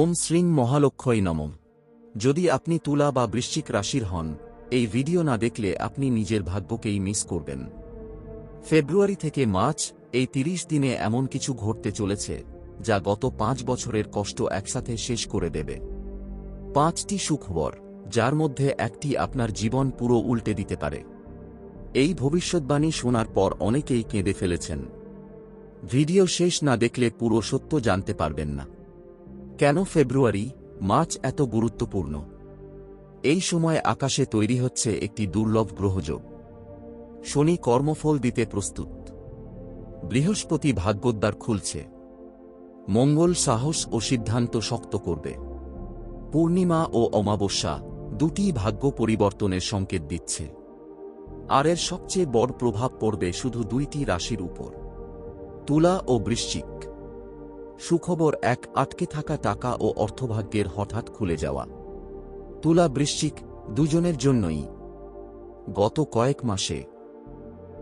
ওম শ্রীং মহালক্ষই নমঃ। যদি আপনি তুলা বা বৃশ্চিক রাশির হন, এই ভিডিও না দেখলে আপনি নিজের ভাগ্যকেই মিস করবেন। ফেব্রুয়ারি থেকে মার্চ, এই তিরিশ দিনে এমন কিছু ঘটতে চলেছে, যা গত পাঁচ বছরের কষ্ট একসাথে শেষ করে দেবে। পাঁচটি সুখবর, যার মধ্যে একটি আপনার জীবন পুরো উল্টে দিতে পারে। এই ভবিষ্যৎবাণী শোনার পর অনেকেই কেঁদে ফেলেছেন। ভিডিও শেষ না দেখলে পুরো সত্য জানতে পারবেন না। কেন ফেব্রুয়ারি, মার্চ এত গুরুত্বপূর্ণ? এই সময় আকাশে তৈরি হচ্ছে একটি দুর্লভ গ্রহযোগ। শনি কর্মফল দিতে প্রস্তুত। বৃহস্পতি ভাগ্যোদ্বার খুলছে। মঙ্গল সাহস ও সিদ্ধান্ত শক্ত করবে। পূর্ণিমা ও অমাবস্যা দুটি ভাগ্য পরিবর্তনের সংকেত দিচ্ছে। আর এর সবচেয়ে বড় প্রভাব পড়বে শুধু দুইটি রাশির উপর। তুলা ও বৃশ্চিক। সুখবর এক, আটকে থাকা টাকা ও অর্থভাগ্যের হঠাৎ খুলে যাওয়া। তুলা বৃশ্চিক, দুজনের জন্যই। গত কয়েক মাসে।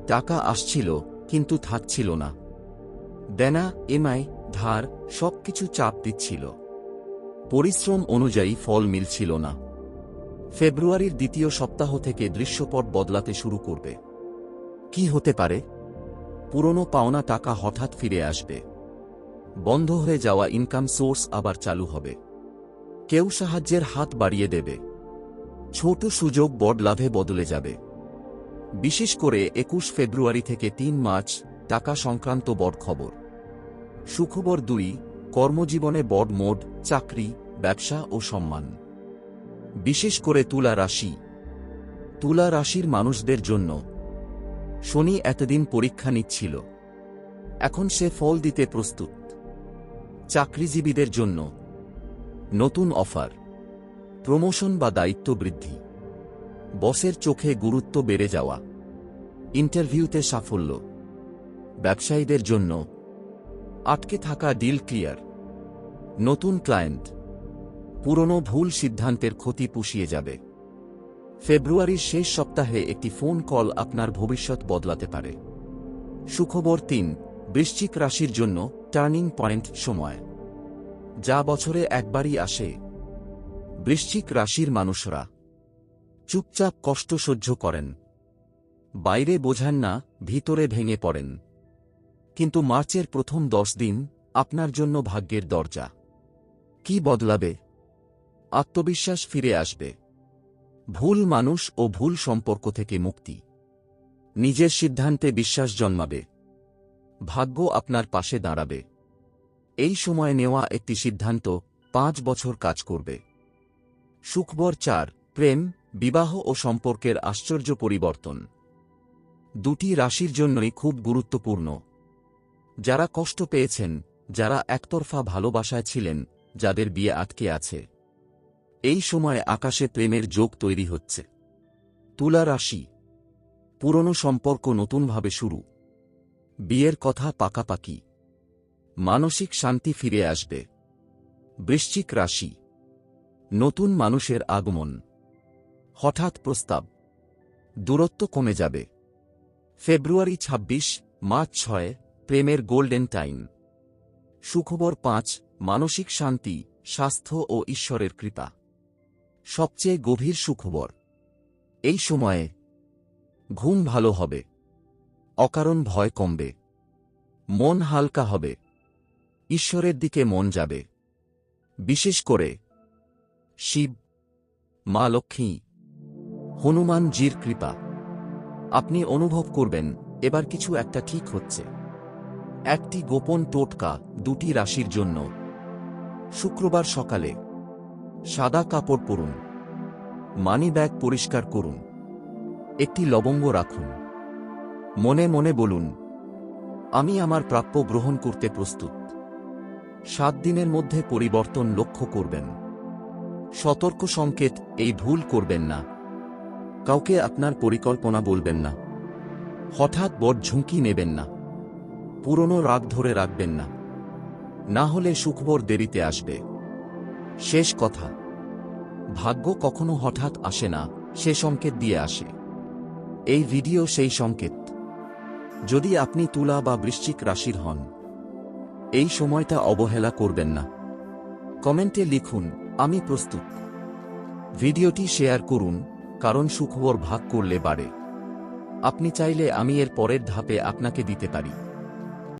টাকা আসছিল, কিন্তু থাকছিল না। দেনা, এমআই, ধার, সবকিছু চাপ দিচ্ছিল। পরিশ্রম অনুযায়ী ফল মিলছিল না। ফেব্রুয়ারির দ্বিতীয় সপ্তাহ থেকে দৃশ্যপট বদলাতে শুরু করবে। কি হতে পারে? পুরনো পাওনা টাকা হঠাৎ ফিরে আসবে। বন্ধ হয়ে যাওয়া ইনকাম সোর্স আবার চালু হবে। কেউ সাহায্যের হাত বাড়িয়ে দেবে। ছোট সুযোগ বড় লাভে বদলে যাবে। বিশেষ করে একুশ ফেব্রুয়ারি থেকে তিন মার্চ, টাকা সংক্রান্ত বড় খবর। সুখবর দুই, কর্মজীবনে বড় মোড চাকরি, ব্যবসা ও সম্মান। বিশেষ করে তুলা রাশি। তুলা রাশির মানুষদের জন্য। শনি এতদিন পরীক্ষা নিচ্ছিল। এখন সে ফল দিতে প্রস্তুত। চাকরিজীবীদের জন্য। নতুন অফার। প্রমোশন বা দায়িত্ব বৃদ্ধি। বসের চোখে গুরুত্ব বেড়ে যাওয়া। ইন্টারভিউতে সাফল্য। ব্যবসায়ীদের জন্য। আটকে থাকা ডিল ক্লিয়ার। নতুন ক্লায়েন্ট। পুরনো ভুল সিদ্ধান্তের ক্ষতি পুষিয়ে যাবে। ফেব্রুয়ারির শেষ সপ্তাহে একটি ফোন কল আপনার ভবিষ্যৎ বদলাতে পারে। সুখবর তিন, বৃশ্চিক রাশির জন্য টার্নিং পয়েন্ট সময়। যা বছরে একবারই আসে। বৃশ্চিক রাশির মানুষরা। চুপচাপ কষ্ট সহ্য করেন। বাইরে বোঝান না, ভিতরে ভেঙে পড়েন। কিন্তু মার্চের প্রথম দশ দিন আপনার জন্য ভাগ্যের দরজা। কি বদলাবে? আত্মবিশ্বাস ফিরে আসবে। ভুল মানুষ ও ভুল সম্পর্ক থেকে মুক্তি। নিজের সিদ্ধান্তে বিশ্বাস জন্মাবে। ভাগ্য আপনার পাশে দাঁড়াবে। এই সময় নেওয়া একটি সিদ্ধান্ত পাঁচ বছর কাজ করবে। সুখবর চার, প্রেম, বিবাহ ও সম্পর্কের আশ্চর্য পরিবর্তন। দুটি রাশির জন্যই খুব গুরুত্বপূর্ণ। যারা কষ্ট পেয়েছেন, যারা একতরফা ভালোবাসায় ছিলেন, যাদের বিয়ে আটকে আছে। এই সময় আকাশে প্রেমের যোগ তৈরি হচ্ছে। তুলা রাশি, পুরনো সম্পর্ক নতুনভাবে শুরু। বিয়ের কথা পাকাপাকি। মানসিক শান্তি ফিরে আসবে। বৃশ্চিক রাশি। নতুন মানুষের আগমন। হঠাৎ প্রস্তাব। দূরত্ব কমে যাবে। ফেব্রুয়ারি ২৬ মার্চ ছয়, প্রেমের গোল্ডেন টাইম। সুখবর পাঁচ, মানসিক শান্তি, স্বাস্থ্য ও ঈশ্বরের কৃপা। সবচেয়ে গভীর সুখবর। এই সময়ে ঘুম ভালো হবে। অকারণ ভয় কমবে। মন হালকা হবে। ঈশ্বরের দিকে মন যাবে। বিশেষ করে শিব, মা লক্ষ্মী, হনুমানজির কৃপা। আপনি অনুভব করবেন, এবার কিছু একটা ঠিক হচ্ছে। একটি গোপন টোটকা দুটি রাশির জন্য। শুক্রবার সকালে সাদা কাপড় পরুন। মানি ব্যাগ পরিষ্কার করুন। একটি লবঙ্গ রাখুন। মনে মনে বলুন, আমি আমার প্রাপ্য গ্রহণ করতে প্রস্তুত। সাত দিনের মধ্যে পরিবর্তন লক্ষ্য করবেন। সতর্ক সংকেত, এই ভুল করবেন না। কাউকে আপনার পরিকল্পনা বলবেন না। হঠাৎ বড় ঝুঁকি নেবেন না। পুরনো রাগ ধরে রাখবেন না। না হলে সুখবর দেরিতে আসবে। শেষ কথা, ভাগ্য কখনো হঠাৎ আসে না, সে সংকেত দিয়ে আসে। এই ভিডিও সেই সংকেত। যদি আপনি তুলা বা বৃশ্চিক রাশির হন, এই সময়টা অবহেলা করবেন না। কমেন্টে লিখুন, আমি প্রস্তুত। ভিডিওটি শেয়ার করুন, কারণ সুখবর ভাগ করলে বাড়ে। আপনি চাইলে আমি এর পরের ধাপে আপনাকে দিতে পারি।